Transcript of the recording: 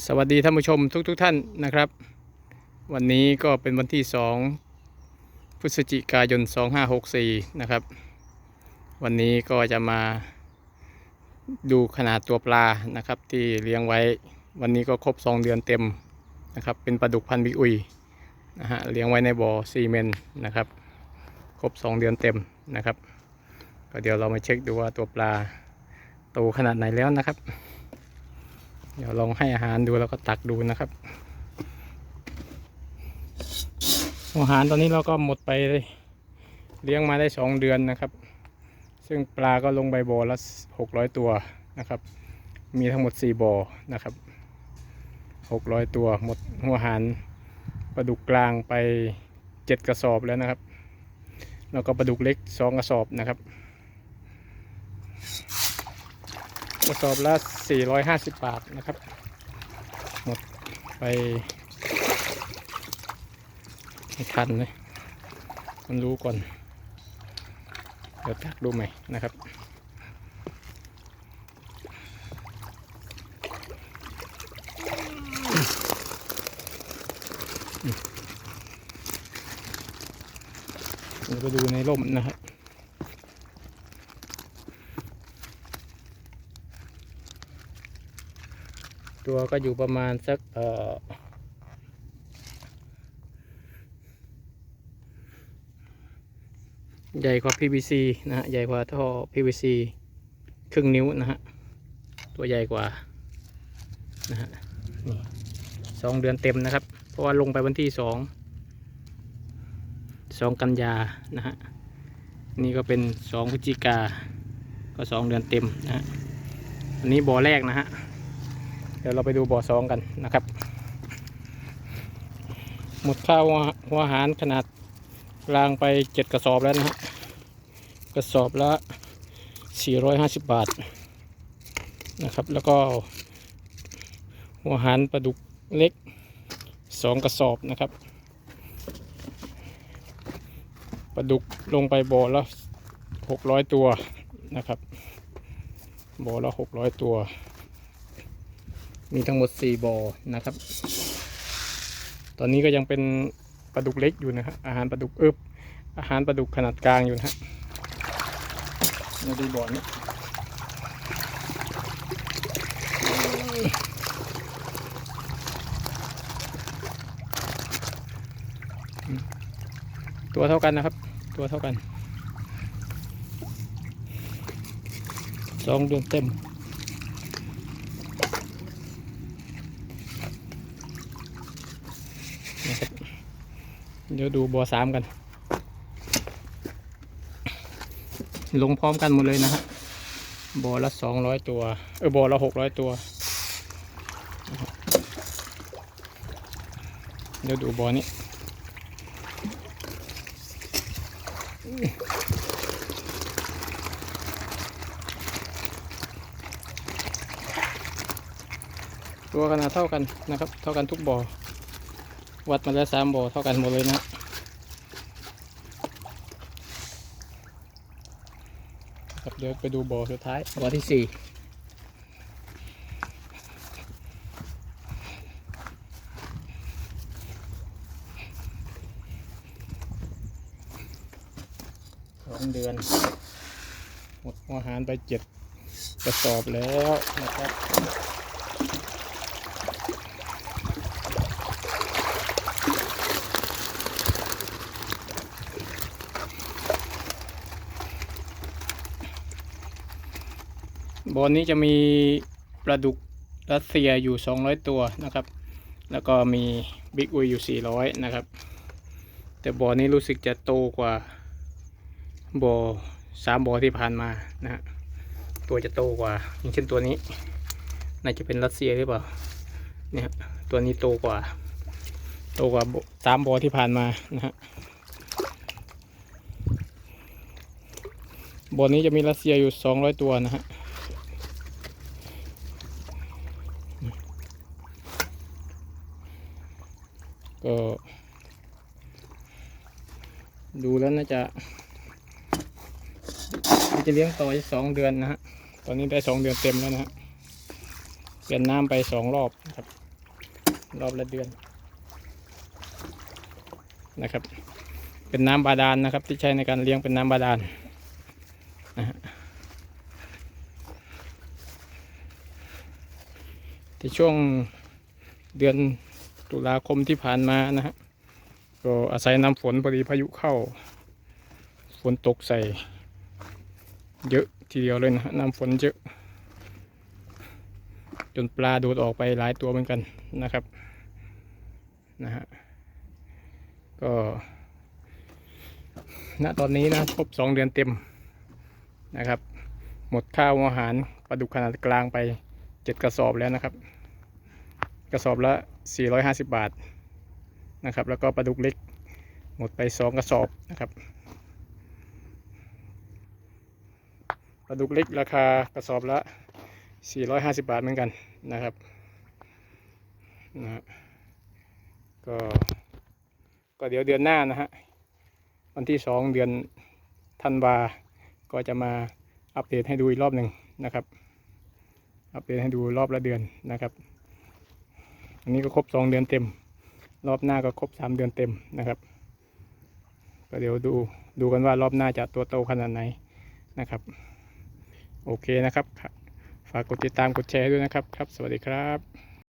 สวัสดีท่านผู้ชมทุกๆทท่านนะครับ วันนี้ก็เป็นวันที่ 2 พฤศจิกายน 2564 นะครับ วันนี้ก็จะมาดูขนาดตัวปลานะครับ ที่เลี้ยงไว้ วันนี้ก็ครบ 2 เดือนเต็มนะครับ เป็นปลาดุกพันธุ์บิ๊กอุยนะฮะเลี้ยงไว้ในบ่อซีเมนต์นะครับ ครบ 2 เดือนเต็มนะครับ ก็เดี๋ยวเรามาเช็คดูว่าตัวปลาโตขนาดไหนแล้วนะครับ เดี๋ยวลองให้อาหารดูแล้วก็ตักดูนะครับ อาหารตอนนี้เราก็หมดไปเลี้ยงมาได้สองเดือนนะครับ ซึ่งปลาก็ลงใบบ่อละหกร้อยตัวนะครับ มีทั้งหมดสี่บ่อนะครับหกร้อยตัวหมดหัวหารปลาดุกกลางไปเจ็ดกระสอบแล้วนะครับ แล้วก็ปลาดุกเล็กสองกระสอบนะครับ กระสอบละ 450 บาทนะครับ หมดไปไม่ทันเลยมันรู้ก่อน เดี๋ยวตักดูใหม่นะครับเดี๋ยวไปดูในร่มนะครับ ตัวก็อยู่ประมาณสักเอ่อใหญ่กว่า PVC นะฮะ ใหญ่กว่าท่อ PVC ครึ่งนิ้วนะฮะ ตัวใหญ่กว่า นะฮะ นี่สองเดือนเต็มนะครับ เพราะว่าลงไปวันที่สอง สองกันยา นะฮะ นี่ก็เป็นสองพฤศจิกา ก็สองเดือนเต็มนะฮะ อันนี้บ่อแรกนะฮะ เดี๋ยวเราไปดูบ่อสองกันนะครับ หมดข้าวหัวหารขนาดกลางไปเจ็ดกระสอบแล้วนะฮะกระสอบละ 450 บาทนะครับ แล้วก็หัวหารปลาดุกเล็กสองกระสอบนะครับปลาดุกลงไปบ่อละ600 ตัวนะครับบ่อละ600 ตัว มีทั้งหมด 4บ่อนะครับ ตอนนี้ก็ยังเป็นปลาดุกเล็กอยู่นะครับอาหารปลาดุกเอิบอาหารปลาดุกขนาดกลางอยู่นะฮะมาดูบ่อนี้ตัวเท่ากันนะครับ ตัวเท่ากันสองเดือนเต็ม นะครับ เดี๋ยวดูบ่อสามกัน ลงพร้อมกันหมดเลยนะฮะบ่อละสองร้อยตัว เออบ่อละหกร้อยตัว เดี๋ยวดูบ่อนี้ตัวขนาดเท่ากันนะครับ เท่ากันทุกบ่อ วัดมาแล้วสามบ่อเท่ากันหมดเลยนะครับเดี๋ยวไปดูบ่อสุดท้ายบ่อที่สี่สองเดือน หมดอาหารไปเจ็ดกระสอบแล้วนะครับ บอนนี้จะมีปลาดุกรัสเซียอยู่ 200 ตัวนะครับ แล้วก็มีบิ๊กอุยอยู่ 400 นะครับ แต่บอนี้รู้สึกจะโตกว่าบอสามบอที่ผ่านมานะฮะตัวจะโตกว่า อย่างเช่นตัวนี้ น่าจะเป็นรัสเซียหรือเปล่าเนี่ยตัวนี้โตกว่า โตกว่าสามบอที่ผ่านมานะฮะบ่อนี้จะมีรัสเซียอยู่ 200 ตัวนะฮะ ก็ ดูแล้วน่าจะจะเลี้ยงต่ออีกสองเดือนนะฮะ ตอนนี้ได้สองเดือนเต็มแล้วนะฮะ เปลี่ยนน้ำไปสองรอบนะครับ รอบละเดือนนะครับ เป็นน้ำบาดาลนะครับ ที่ใช้ในการเลี้ยงเป็นน้ำบาดาลนะฮะที่ช่วงเดือน ตุลาคมที่ผ่านมานะฮะก็อาศัยน้ำฝนพอดีพายุเข้า ฝนตกใส่ เยอะทีเดียวเลยนะฮะน้ำฝนเยอะ จนปลาโดดออกไปหลายตัวเหมือนกันนะครับนะฮะก็ณตอนนี้นะครบสองเดือนเต็มนะครับ หมดข้าวอาหารปลาดุกขนาดกลางไปเจ็ดกระสอบแล้วนะครับ กระสอบละ 450 บาทนะครับ แล้วก็ปลาดุกเล็กหมดไปสองกระสอบนะครับปลาดุกเล็กราคากระสอบละ 450 บาทเหมือนกันนะครับนะฮะก็ก็เดี๋ยวเดือนหน้านะฮะวันที่สองเดือนธันวาก็จะมาอัปเดตให้ดูอีกรอบหนึ่งนะครับ อัปเดตให้ดูรอบละเดือนนะครับ อันนี้ก็ครบสองเดือนเต็ม รอบหน้าก็ครบสามเดือนเต็มนะครับ ก็เดี๋ยวดูดูกันว่ารอบหน้าจะตัวโตขนาดไหนนะครับ โอเคนะครับ ฝากกดติดตามกดแชร์ด้วยนะครับครับ สวัสดีครับ